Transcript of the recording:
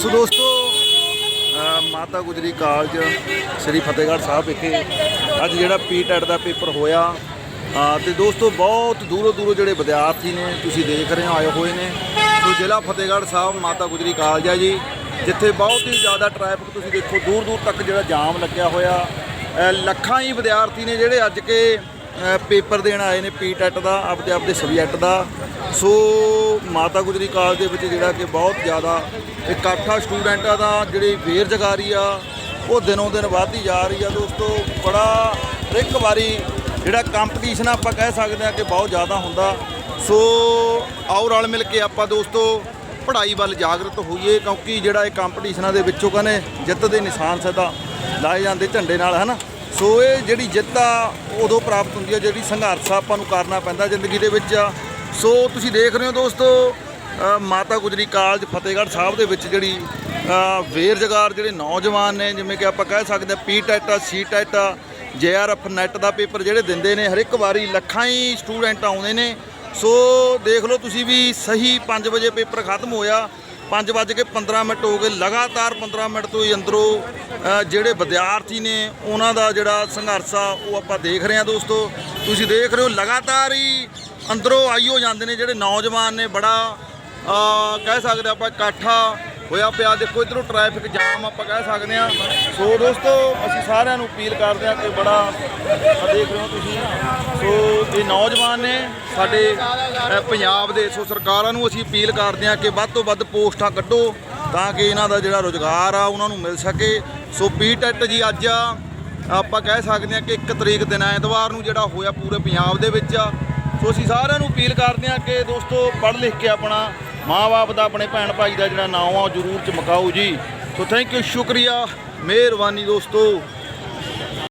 ਸੋ ਦੋਸਤੋ ਮਾਤਾ ਗੁਜਰੀ ਕਾਲਜ ਸ੍ਰੀ ਫਤਿਹਗੜ੍ਹ ਸਾਹਿਬ ਵਿਖੇ ਅੱਜ ਜਿਹੜਾ ਪੀਟੈਟ ਦਾ ਪੇਪਰ ਹੋਇਆ ਅ, ਤੇ ਦੋਸਤੋ ਬਹੁਤ ਦੂਰੋਂ ਦੂਰੋਂ ਜਿਹੜੇ ਵਿਦਿਆਰਥੀ ਨੇ ਤੁਸੀਂ ਦੇਖ ਰਹੇ ਹੋ ਆਏ ਹੋਏ ਨੇ। ਸੋ ਜ਼ਿਲ੍ਹਾ ਫਤਿਹਗੜ੍ਹ ਸਾਹਿਬ ਮਾਤਾ ਗੁਜਰੀ ਕਾਲਜ ਹੈ ਜੀ ਜਿੱਥੇ ਬਹੁਤ ਹੀ ਜ਼ਿਆਦਾ ਟ੍ਰੈਫਿਕ ਤੁਸੀਂ ਦੇਖੋ ਦੂਰ ਦੂਰ ਤੱਕ ਜਿਹੜਾ ਜਾਮ ਲੱਗਿਆ ਹੋਇਆ। ਲੱਖਾਂ ਹੀ ਵਿਦਿਆਰਥੀ ਨੇ ਜਿਹੜੇ ਅੱਜ ਕੇ ਪੇਪਰ ਦੇਣ ਆਏ ਨੇ ਪੀਟੈਟ ਦਾ, ਆਪਦੇ ਆਪਦੇ ਸਬਜੈਕਟ ਦਾ। ਸੋ ਮਾਤਾ ਗੁਜਰੀ ਕਾਲਜ ਦੇ ਵਿੱਚ ਜਿਹੜਾ ਕਿ ਬਹੁਤ ਜ਼ਿਆਦਾ ਇਕੱਠਾ ਸਟੂਡੈਂਟਾਂ ਦਾ, ਜਿਹੜੀ ਬੇਰੁਜ਼ਗਾਰੀ ਆ, ਉਹ ਦਿਨੋਂ ਦਿਨ ਵੱਧਦੀ ਜਾ ਰਹੀ ਆ। ਦੋਸਤੋ, ਬੜਾ ਇੱਕ ਵਾਰੀ ਜਿਹੜਾ ਕੰਪੀਟੀਸ਼ਨ ਆਪਾਂ ਕਹਿ ਸਕਦੇ ਆ ਕਿ ਬਹੁਤ ਜ਼ਿਆਦਾ ਹੁੰਦਾ। ਸੋ ਆਓ ਰਲ ਮਿਲ ਕੇ ਆਪਾਂ ਦੋਸਤੋ, ਪੜ੍ਹਾਈ ਵੱਲ ਜਾਗਰਤ ਹੋਈਏ, ਕਿਉਂਕਿ ਜਿਹੜਾ ਇਹ ਕੰਪੀਟੀਸ਼ਨਾਂ ਦੇ ਵਿੱਚੋਂ ਕਹਿੰਦੇ ਜਿੱਤ ਦੇ ਨਿਸ਼ਾਨ ਸਦਾ ਲਾਏ ਜਾਂਦੇ ਝੰਡੇ ਨਾਲ, ਹਨਾ? ਸੋ ਇਹ ਜਿਹੜੀ ਜਿੱਤ ਆ ਉਦੋਂ ਪ੍ਰਾਪਤ ਹੁੰਦੀ ਹੈ ਜਿਹੜੀ ਸੰਘਰਸ਼ ਆ ਆਪਾਂ ਨੂੰ ਕਰਨਾ ਪੈਂਦਾ ਜ਼ਿੰਦਗੀ ਦੇ ਵਿੱਚ ਸੋ ਤੁਸੀਂ ਦੇਖ ਰਹੇ ਹੋ ਦੋਸਤੋ ਮਾਤਾ ਗੁਜਰੀ ਕਾਲਜ ਫਤਿਹਗੜ੍ਹ ਸਾਹਿਬ ਦੇ ਵਿੱਚ ਜਿਹੜੀ ਅ, ਬੇਰੁਜ਼ਗਾਰ ਜਿਹੜੇ ਨੌਜਵਾਨ ਨੇ ਜਿਵੇਂ ਕਿ ਆਪਾਂ ਕਹਿ ਸਕਦੇ ਹਾਂ ਪੀ ਟੈਟ ਆ ਸੀ ਟੈਟ ਆ ਜੇਆਰਐਫ ਨੈਟ ਦਾ ਪੇਪਰ ਜਿਹੜੇ ਦਿੰਦੇ ਨੇ ਹਰ ਇੱਕ ਵਾਰੀ ਲੱਖਾਂ ਹੀ ਸਟੂਡੈਂਟ ਆਉਂਦੇ ਨੇ। ਸੋ ਦੇਖ ਲਓ ਤੁਸੀਂ ਵੀ ਸਹੀ 5 ਵਜੇ ਪੇਪਰ ਖਤਮ ਹੋਇਆ 5 ਵੱਜ ਕੇ 15 ਮਿੰਟ ਹੋ ਗਏ। ਲਗਾਤਾਰ 15 ਮਿੰਟ ਤੋਂ ਹੀ ਅੰਦਰੋਂ ਜਿਹੜੇ ਵਿਦਿਆਰਥੀ ਨੇ, ਉਹਨਾਂ ਦਾ ਜਿਹੜਾ ਸੰਘਰਸ਼ ਆ, ਉਹ ਆਪਾਂ ਦੇਖ ਰਹੇ ਹਾਂ ਦੋਸਤੋ। ਤੁਸੀਂ ਦੇਖ ਰਹੇ ਹੋ, ਲਗਾਤਾਰ ਹੀ ਅੰਦਰੋਂ ਆਈ ਹੋ ਜਾਂਦੇ ਨੇ ਜਿਹੜੇ ਨੌਜਵਾਨ ਨੇ, ਬੜਾ ਕਹਿ ਸਕਦੇ ਆਪਾਂ ਇਕੱਠਾ ਹੋਇਆ ਪਿਆ। ਦੇਖੋ, ਇਧਰੋਂ ਟ੍ਰੈਫਿਕ ਜਾਮ ਆਪਾਂ ਕਹਿ ਸਕਦੇ ਹਾਂ। ਸੋ ਦੋਸਤੋ, ਅਸੀਂ ਸਾਰਿਆਂ ਨੂੰ ਅਪੀਲ ਕਰਦੇ ਹਾਂ ਕਿ ਬੜਾ ਦੇਖ ਰਹੇ ਹੋ ਤੁਸੀਂ। ਸੋ ਇਹ ਨੌਜਵਾਨ ਨੇ ਸਾਡੇ ਪੰਜਾਬ ਦੇ, ਸੋ ਸਰਕਾਰਾਂ ਨੂੰ ਅਸੀਂ ਅਪੀਲ ਕਰਦੇ ਹਾਂ ਕਿ ਵੱਧ ਤੋਂ ਵੱਧ ਪੋਸਟਾਂ ਕੱਢੋ ਤਾਂ ਕਿ ਇਹਨਾਂ ਦਾ ਜਿਹੜਾ ਰੋਜ਼ਗਾਰ ਆ ਉਹਨਾਂ ਨੂੰ ਮਿਲ ਸਕੇ। ਸੋ ਪੀਟੈਟ ਜੀ, ਅੱਜ ਆਪਾਂ ਕਹਿ ਸਕਦੇ ਹਾਂ ਕਿ 1 ਤਰੀਕ ਦਿਨ ਐਤਵਾਰ ਨੂੰ ਜਿਹੜਾ ਹੋਇਆ ਪੂਰੇ ਪੰਜਾਬ ਦੇ ਵਿੱਚ। ਆ ਸੋ ਅਸੀਂ ਸਾਰਿਆਂ ਨੂੰ ਅਪੀਲ ਕਰਦੇ ਹਾਂ ਕਿ ਦੋਸਤੋ, ਪੜ੍ਹ ਲਿਖ ਕੇ ਆਪਣਾ ਮਾਂ-ਬਾਪ ਦਾ, ਆਪਣੇ ਭੈਣ ਭਾਈ ਦਾ ਜਿਹੜਾ ਨਾਮ ਆ, ਉਹ ਜ਼ਰੂਰ ਚਮਕਾਓ ਜੀ। ਸੋ ਥੈਂਕ ਯੂ ਸ਼ੁਕਰੀਆ। ਮਿਹਰਬਾਨੀ ਦੋਸਤੋ।